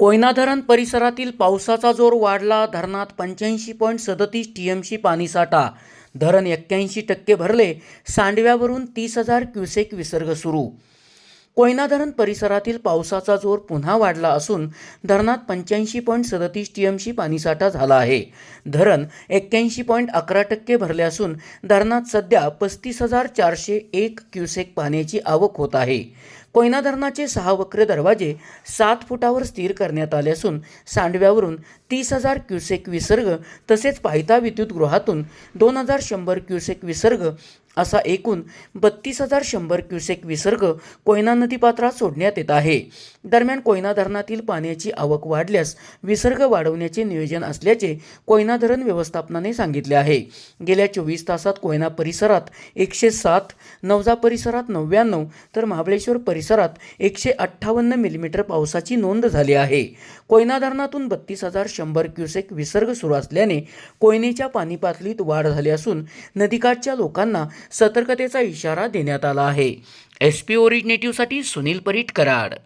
कोयना धरण परिसरातील पावसाचा जोर वाढला धरणात पंच्याऐंशी पॉईंट सदतीस टी एम सी पाणीसाठा धरण एक्क्याऐंशी टक्के भरले सांडव्यावरून तीस हजार क्युसेक विसर्ग सुरू. कोयना धरण परिसरातील पावसाचा जोर पुन्हा वाढला असून धरणात पंच्याऐंशी पॉईंट सदतीस टी एमशी पाणीसाठा झाला आहे. धरण एक्क्याऐंशी पॉईंट अकरा टक्के भरले असून धरणात सध्या पस्तीस हजार चारशे एक क्युसेक पाण्याची आवक होत आहे. कोयना धरणाचे सहा वक्र दरवाजे सात फुटावर स्थिर करण्यात आले असून सांडव्यावरून तीस हजार क्युसेक विसर्ग तसेच पायथा विद्युतगृहातून दोन हजार शंभर क्युसेक विसर्ग असा एकूण बत्तीस हजार शंभर क्युसेक विसर्ग कोयना नदीपात्रात सोडण्यात येत आहे. दरम्यान कोयना धरणातील पाण्याची आवक वाढल्यास विसर्ग वाढवण्याचे नियोजन असल्याचे कोयना धरण व्यवस्थापनाने सांगितले आहे. गेल्या चोवीस तासात कोयना परिसरात एकशे सात नवजा परिसरात नव्याण्णव तर महाबळेश्वर परिसरात एकशे अठ्ठावन्न मिलीमीटर पावसाची नोंद झाली आहे. कोयना धरणातून बत्तीस हजार शंभर क्युसेक विसर्ग सुरू असल्याने कोयनेच्या पाणी पातळीत वाढ झाली असून नदीकाठच्या लोकांना सतर्कतेचा इशारा देण्यात आला आहे. एस पी ओरिजिनेटिव्हसाठी सुनील परीट कराड